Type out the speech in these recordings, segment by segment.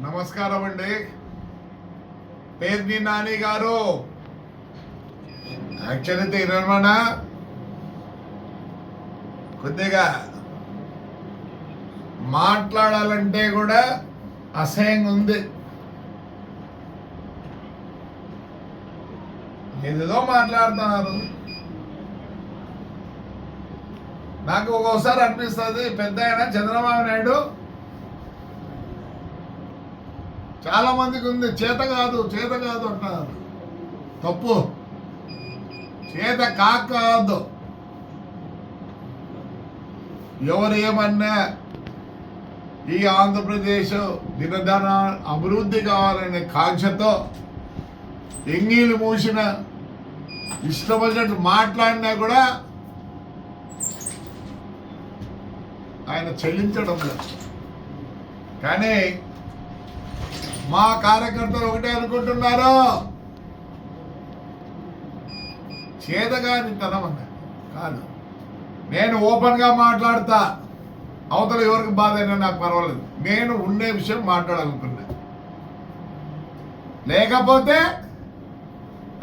నమస్కారం అండి. పేర్ని నాని గారు. యాక్చువల్లీ తీరమణ కొద్దిగా మాట్లాడాలంటే కూడా అసహ్యంగా ఉంది. ఏదేదో మాట్లాడుతున్నారు. నాకు ఒక్కోసారి అనిపిస్తుంది పెద్ద ఆయన చంద్రబాబు నాయుడు చాలా మందికి ఉంది. చేత కాదు చేత కాదు అంటారు తప్పు. చేత కాక కాదు. ఎవరు ఏమన్నా ఈ ఆంధ్రప్రదేశ్ దినధన అభివృద్ధి కావాలనే కాంక్షతో ఎంగీలు మూసిన ఇష్టమైనట్టు మాట్లాడినా కూడా ఆయన చెల్లించడం లేదు. కానీ మా కార్యకర్తలు ఒకటే అనుకుంటున్నారు? చేతగాని తనం అన్న కాదు. నేను ఓపెన్గా మాట్లాడతా. అవతల ఎవరికి బాధ అయినా నాకు పర్వాలేదు. నేను ఉండే విషయం మాట్లాడాలనుకున్నా. లేకపోతే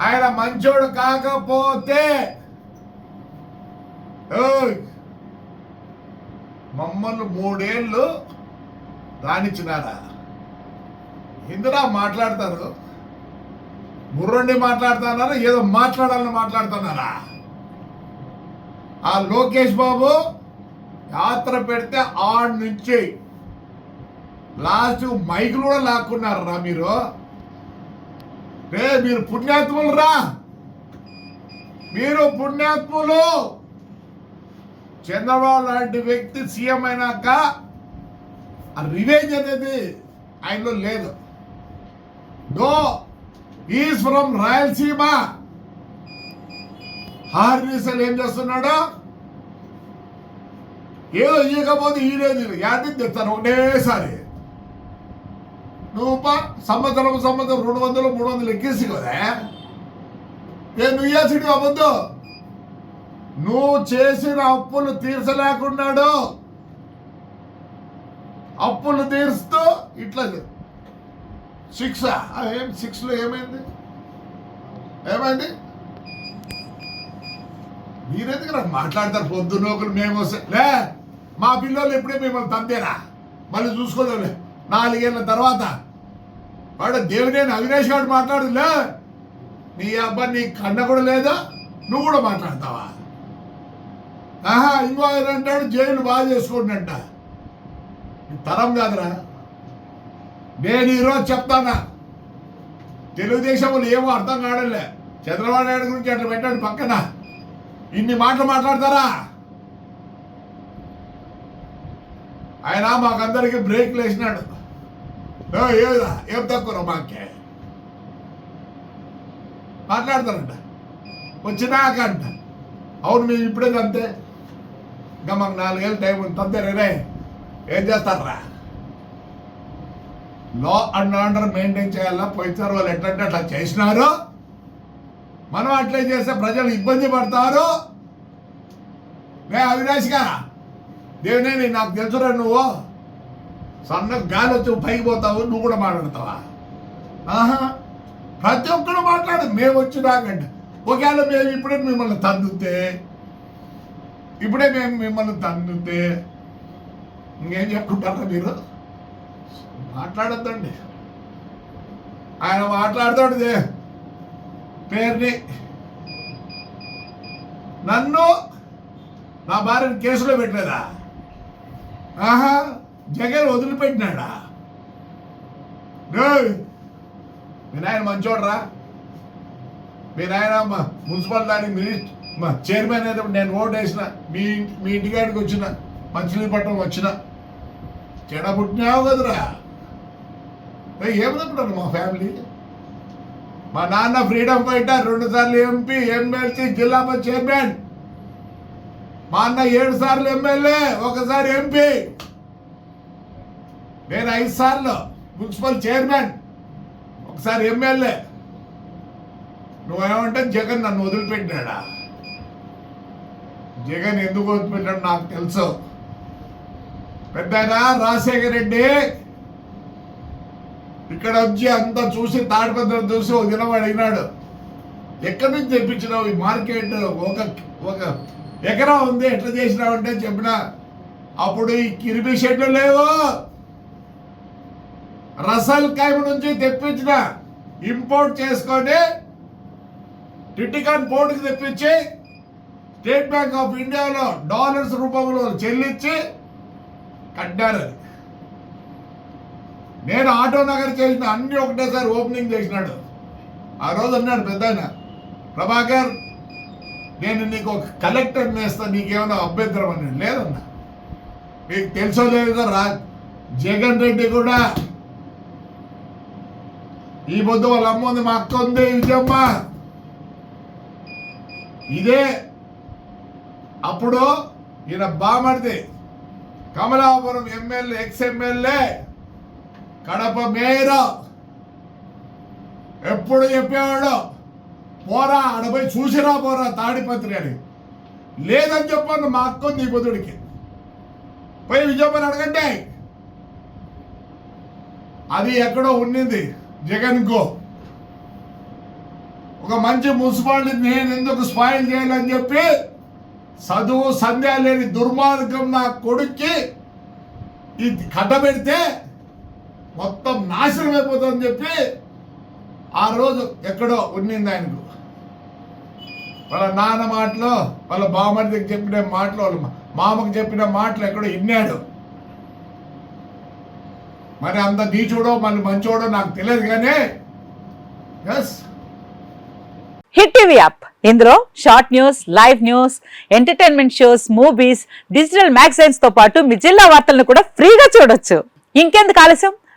ఆయన మంచోడు కాకపోతే మమ్మల్ని మూడేళ్ళు రాణించినారా? ఇందులో మాట్లాడతారు. బుర్రండి మాట్లాడుతున్నారా ఏదో మాట్లాడాలని మాట్లాడుతున్నారా? ఆ లోకేష్ బాబు యాత్ర పెడితే ఆడ నుంచి లాస్ట్ మైకులు కూడా లాక్కున్నారా మీరు? రే మీరు పుణ్యాత్ములు రా. మీరు పుణ్యాత్ములు. చంద్రబాబు లాంటి వ్యక్తి సీఎం అయినాక ఆ రివేంజ్ అనేది ఆయనలో లేదు. నో ఈజ్ ఫ్రమ్ రాయలసీమ హార్నీసల్ ఏం చేస్తున్నాడు? ఏదో ఇయ్యకపోతే ఈయనేది యాది తెస్తాను? ఒకటేసారి నువ్వు పా సంవత్సరం సంవత్సరం రెండు వందలు మూడు వందలు ఎక్కేసి కదా? ఏ నువ్వు ఇయ్యాల్సింది అవ్వద్దు నువ్వు చేసిన అప్పులు తీర్చలేకున్నాడు. అప్పులు తీరుస్తూ ఇట్లా సిక్స్ ఏం సిక్స్లో ఏమైంది? ఏమైంది? మీరెందుకు నాకు మాట్లాడతారు? పొద్దున్న ఒకరు మేము లే మా పిల్లలు ఎప్పుడే మిమ్మల్ని తంపేరా మళ్ళీ చూసుకోలేలే నాలుగేళ్ళ తర్వాత. వాడు దేవుడైన అవినేష్ గారు మాట్లాడు లే నీ అబ్బాయి నీ కన్న కూడా లేదా? నువ్వు కూడా మాట్లాడతావా? ఆహా ఇంకో ఆయన అంటాడు జైలు బాగా చేసుకుంటున్నట్ట తరం కాదురా. నేను ఈరోజు చెప్తానా తెలుగుదేశంలో ఏమో అర్థం కావడంలే. చంద్రబాబు నాయుడు గురించి అట్లా పెట్టండి పక్కన. ఇన్ని మాటలు మాట్లాడతారా? ఆయన మాకందరికి బ్రేక్లు వేసినాడు ఏదా ఏం తక్కువ మాకే? మాట్లాడతారంట. వచ్చినాక అంట అవును మేము ఇప్పుడే అంతే. ఇంకా మాకు నాలుగేళ్ళు టైం ఉంది. తంతే ఏం చేస్తారా? లా అండ్ ఆర్డర్ మెయింటైన్ చేయాలా? పోయినసారి వాళ్ళు ఎట్లంటే అట్లా చేసినారు. మనం అట్లే చేస్తే ప్రజలు ఇబ్బంది పడతారు. మే అవినాష్ గారా దేవునే నాకు తెలుసురా నువ్వు. సన్న గాలి వచ్చి పైకి పోతావు నువ్వు కూడా మాట్లాడతావా? ఆహా ప్రతి ఒక్కరు మాట్లాడు మేము వచ్చినాకంటే ఒకవేళ మేము ఇప్పుడే మిమ్మల్ని తందుతే ఇప్పుడే మేము మిమ్మల్ని తందుతే ఇంకేం చెప్పుకుంటారా మీరు? మాట్లాడద్దండి. ఆయన మాట్లాడతాడు పేరుని. నన్ను నా భార్యను కేసులో పెట్టలేదా? ఆహా జగన్ వదిలిపెట్టినాడా? డేయ్, మీ నాయన మంచోడరా. మీ నాయన మున్సిపల్ దానికి మినిస్ట్ మా చైర్మన్ అయితే నేను ఓటు వేసిన మీ ఇంటి- మీ ఇంటికాడికి వచ్చిన మచిలీపట్నం వచ్చిన. చెడ పుట్టినావు కదరా. ఏయ్, మా ఫ్యామిలీ? మా నాన్న ఫ్రీడమ్ ఫైటర్ రెండు సార్లు ఎంపీ ఎమ్మెల్సీ జిల్లా చైర్మన్. మా అన్న ఏడు సార్లు ఎమ్మెల్యే ఒకసారి ఎంపీ. నేను ఐదు సార్లు మున్సిపల్ చైర్మన్ ఒకసారి ఎమ్మెల్యే. నువ్వేమంటే జగన్ నన్ను వదిలిపెట్టినాడా జగన్ ఎందుకు వదిలిపెట్టాడు నాకు తెలుసు. పెద్ద రాజశేఖర రెడ్డి ఇక్కడ వచ్చి అంతా చూసి తాడిపత్ర చూసి ఒక దినం అడిగినాడు ఎక్కడి నుంచి తెప్పించినావు ఈ మార్కెట్? ఒక ఒక ఎకరా ఉంది ఎట్లా చేసినావంటే చెప్పిన అప్పుడు ఈ కిరిమి షెడ్లు లేవు. రసల్ కైమ్ నుంచి తెప్పించిన ఇంపోర్ట్ చేసుకొని టిటికాన్ పోర్టుకి తెప్పించి స్టేట్ బ్యాంక్ ఆఫ్ ఇండియాలో డాలర్స్ రూపంలో చెల్లించి కట్టారు అది. నేను ఆటో నగర్ చేసిన అన్ని ఒకటేసారి ఓపెనింగ్ చేసినాడు. ఆ రోజు అన్నాడు పెద్ద ప్రభాకర్ నేను నీకు ఒక కలెక్టర్ నేస్తా నీకేమైనా అభ్యంతరం అని. లేదన్నా మీకు తెలుసో లేదో రా జగన్ రెడ్డి కూడా ఈ పొద్దు వాళ్ళ అమ్మ ఉంది మా అక్క ఉంది విజయమ్మ. ఇదే అప్పుడు ఈయన బామర్ది Kamalapuram MLA ex MLA Kadapa mayor ఎప్పుడు చెప్పేవాడు పోరా ఆడపోయి చూసిరా పోరా తాడిపత్రి అని. లేదని చెప్పాను మా అక్క నీ బుధుడికి. పోయి విజయమ్మని అడగంటే అది ఎక్కడో ఉండింది జగన్కో ఒక మంచి మున్సిపాలిటీ నేను ఎందుకు స్పాయిల్ చేయాలని చెప్పి చదువు సంధ్య లేని దుర్మార్గం నా కొడుక్కి ఇది కట్టబెడితే మొత్తం నాశనం అయిపోతుందని చెప్పి ఆ రోజు ఎక్కడో ఉన్నింది ఆయనకు. వాళ్ళ నాన్న మాటలు వాళ్ళ బామర్దికి చెప్పిన మాటలు వాళ్ళ మామకు చెప్పిన మాటలు ఎక్కడో విన్నాడు మరి అంత నీచుడో మళ్ళీ మంచోడో నాకు తెలియదు కానీ ఎస్ హిట్ టీవీ యాప్. ఇందులో short news live news entertainment shows movies digital మ్యాగజైన్స్తో పాటు మీ జిల్లా వార్తలను కూడా ఫ్రీగా చూడొచ్చు. ఇంకెందుకు ఆలస్యం?